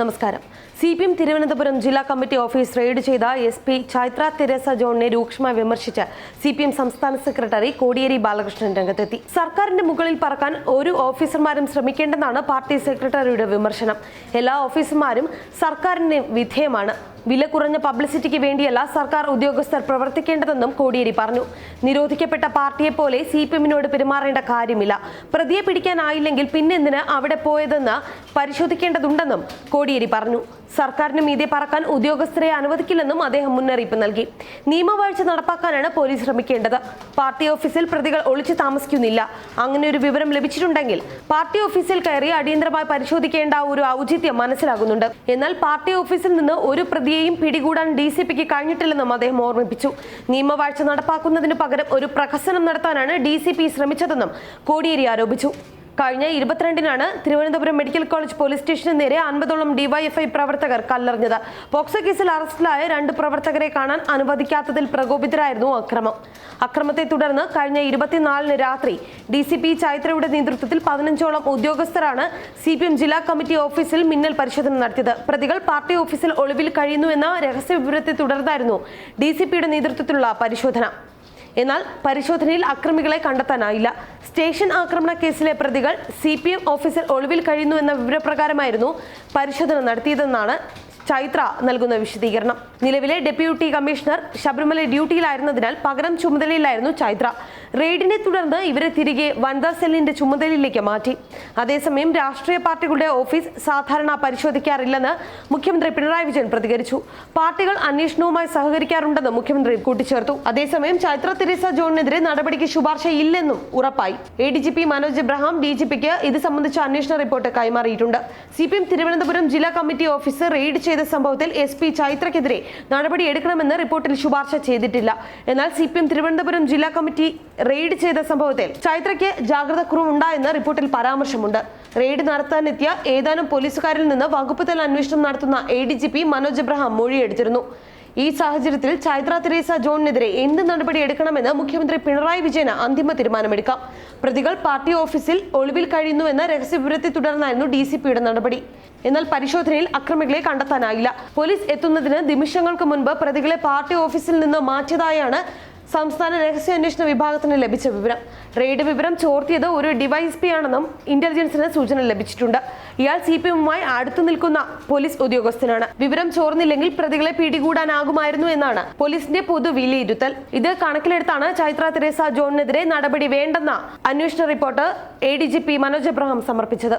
നമസ്കാരം. C P M Thiruvananthapuram ജില്ലാ committee office raid ചെയ്ത എസ് പി ചൈത്ര തെരേസ ജോണിനെ രൂക്ഷമായി വിമർശിച്ച് സി പി എം സംസ്ഥാന സെക്രട്ടറി കോടിയേരി ബാലകൃഷ്ണൻ രംഗത്തെത്തി. സർക്കാരിന്റെ മുകളിൽ പറക്കാൻ ഒരു ഓഫീസർമാരും ശ്രമിക്കേണ്ടെന്നാണ് പാർട്ടി സെക്രട്ടറിയുടെ വിമർശനം. എല്ലാ ഓഫീസർമാരും സർക്കാരിന് വിധേയമാണ്. വില കുറഞ്ഞ പബ്ലിസിറ്റിക്ക് വേണ്ടിയല്ല സർക്കാർ ഉദ്യോഗസ്ഥർ പ്രവർത്തിക്കേണ്ടതെന്നും കോടിയേരി പറഞ്ഞു. നിരോധിക്കപ്പെട്ട പാർട്ടിയെ പോലെ സി പി എമ്മിനോട് പെരുമാറേണ്ട കാര്യമില്ല. പ്രതിയെ പിടിക്കാനായില്ലെങ്കിൽ പിന്നെന്തിന് അവിടെ പോയതെന്ന് പരിശോധിക്കേണ്ടതുണ്ടെന്നും കോടിയേരി പറഞ്ഞു. സർക്കാരിന് മീതെ പറക്കാൻ ഉദ്യോഗസ്ഥരെ അനുവദിക്കില്ലെന്നും അദ്ദേഹം മുന്നറിയിപ്പ് നൽകി. നിയമവാഴ്ച നടപ്പാക്കാനാണ് പോലീസ് ശ്രമിക്കേണ്ടത്. പാർട്ടി ഓഫീസിൽ പ്രതികൾ ഒളിച്ചു താമസിക്കുന്നില്ല. അങ്ങനെ ഒരു വിവരം ലഭിച്ചിട്ടുണ്ടെങ്കിൽ പാർട്ടി ഓഫീസിൽ കയറി അടിയന്തരമായി പരിശോധിക്കേണ്ട ഒരു ഔചിത്യം മനസ്സിലാകുന്നുണ്ട്. എന്നാൽ പാർട്ടി ഓഫീസിൽ നിന്ന് ഒരു പ്രതിയെയും പിടികൂടാൻ ഡി സി പിക്ക് കഴിഞ്ഞിട്ടില്ലെന്നും അദ്ദേഹം ഓർമ്മിപ്പിച്ചു. നിയമവാഴ്ച നടപ്പാക്കുന്നതിന് പകരം ഒരു പ്രഹസനം നടത്താനാണ് ഡി സി പി ശ്രമിച്ചതെന്നും കോടിയേരി ആരോപിച്ചു. കഴിഞ്ഞ ഇരുപത്തിരണ്ടിനാണ് തിരുവനന്തപുരം മെഡിക്കൽ കോളേജ് പോലീസ് സ്റ്റേഷന് നേരെ അൻപതോളം ഡിവൈഎഫ്ഐ പ്രവർത്തകർ കല്ലെറിഞ്ഞത്. പോക്സോ കേസിൽ അറസ്റ്റിലായ രണ്ട് പ്രവർത്തകരെ കാണാൻ അനുവദിക്കാത്തതിൽ പ്രകോപിതരായിരുന്നു അക്രമം. അക്രമത്തെ തുടർന്ന് കഴിഞ്ഞ ഇരുപത്തിനാലിന് രാത്രി ഡി സി പി ചൈത്രയുടെ നേതൃത്വത്തിൽ പതിനഞ്ചോളം ഉദ്യോഗസ്ഥരാണ് സി പി എം ജില്ലാ കമ്മിറ്റി ഓഫീസിൽ മിന്നൽ പരിശോധന നടത്തിയത്. പ്രതികൾ പാർട്ടി ഓഫീസിൽ ഒളിവിൽ കഴിയുന്നുവെന്ന രഹസ്യ വിവരത്തെ തുടർന്നായിരുന്നു ഡി സി പിയുടെ നേതൃത്വത്തിലുള്ള പരിശോധന. എന്നാൽ പരിശോധനയിൽ അക്രമികളെ കണ്ടെത്താനായില്ല. സ്റ്റേഷൻ ആക്രമണ കേസിലെ പ്രതികൾ സി പി എം ഓഫീസർ ഒളിവിൽ കഴിയുന്നുവെന്ന വിവരപ്രകാരമായിരുന്നു പരിശോധന നടത്തിയതെന്നാണ് ചൈത്ര നൽകുന്ന വിശദീകരണം. നിലവിലെ ഡെപ്യൂട്ടി കമ്മീഷണർ ശബരിമല ഡ്യൂട്ടിയിലായിരുന്നതിനാൽ പകരം ചുമതലയിലായിരുന്നു ചൈത്ര. റെയ്ഡിനെ തുടർന്ന് ഇവരെ തിരികെ വനിതാ സെല്ലിന്റെ ചുമതലയിലേക്ക് മാറ്റി. അതേസമയം രാഷ്ട്രീയ പാർട്ടികളുടെ ഓഫീസ് സാധാരണ പരിശോധിക്കാറില്ലെന്ന് മുഖ്യമന്ത്രി പിണറായി വിജയൻ പ്രതികരിച്ചു. പാർട്ടികൾ അന്വേഷണവുമായി സഹകരിക്കാറുണ്ടെന്ന് മുഖ്യമന്ത്രി കൂട്ടിച്ചേർത്തു. അതേസമയം ചൈത്ര തെരേസ ജോണിനെതിരെ നടപടിക്ക് ശുപാർശയില്ലെന്നും ഉറപ്പായി. A D G P Manoj Abraham D G പിക്ക് ഇത് സംബന്ധിച്ച അന്വേഷണ റിപ്പോർട്ട് കൈമാറിയിട്ടുണ്ട്. സി പി എം തിരുവനന്തപുരം ജില്ലാ കമ്മിറ്റി ഓഫീസ് റെയ്ഡ് ചെയ്ത സംഭവത്തിൽ എസ് പി നടപടി എടുക്കണമെന്ന് റിപ്പോർട്ടിൽ ശുപാർശ ചെയ്തിട്ടില്ല. എന്നാൽ സി പി എം തിരുവനന്തപുരം ജില്ലാ കമ്മിറ്റി റെയ്ഡ് ചെയ്ത സംഭവത്തിൽ ചൈത്രയ്ക്ക് ജാഗ്രത കുറവുണ്ടായെന്ന് റിപ്പോർട്ടിൽ പരാമർശമുണ്ട്. റെയ്ഡ് നടത്താനെത്തിയ ഏതാനും പോലീസുകാരിൽ നിന്ന് വകുപ്പ് തല അന്വേഷണം നടത്തുന്ന A D G P Manoj Abraham മൊഴിയെടുത്തിരുന്നു. ഈ സാഹചര്യത്തിൽ ചൈത്ര തെരേസ ജോണിനെതിരെ എന്ത് നടപടി എടുക്കണമെന്ന് മുഖ്യമന്ത്രി പിണറായി വിജയന് അന്തിമ തീരുമാനമെടുക്കാം. പ്രതികൾ പാർട്ടി ഓഫീസിൽ ഒളിവിൽ കഴിയുന്നുവെന്ന രഹസ്യവിവരത്തെ തുടർന്നായിരുന്നു ഡി സി പിയുടെ നടപടി. എന്നാൽ പരിശോധനയിൽ അക്രമികളെ കണ്ടെത്താനായില്ല. പോലീസ് എത്തുന്നതിന് നിമിഷങ്ങൾക്ക് മുൻപ് പ്രതികളെ പാർട്ടി ഓഫീസിൽ നിന്ന് മാറ്റിയതായാണ് സംസ്ഥാന രഹസ്യാന്വേഷണ വിഭാഗത്തിന് ലഭിച്ച വിവരം. റെയ്ഡ് വിവരം ചോർത്തിയത് ഒരു ഡിവൈസ് പി ആണെന്നും ഇന്റലിജൻസിന് സൂചന ലഭിച്ചിട്ടുണ്ട്. ഇയാൾ സി പി എമ്മുമായി അടുത്തു നിൽക്കുന്ന പോലീസ് ഉദ്യോഗസ്ഥനാണ്. വിവരം ചോർന്നില്ലെങ്കിൽ പ്രതികളെ പിടികൂടാനാകുമായിരുന്നു എന്നാണ് പോലീസിന്റെ പൊതു വിലയിരുത്തൽ. ഇത് കണക്കിലെടുത്താണ് ചൈത്ര തെരേസ ജോണിനെതിരെ നടപടി വേണ്ടെന്ന അന്വേഷണ report A D G P Manoj Abraham സമർപ്പിച്ചത്.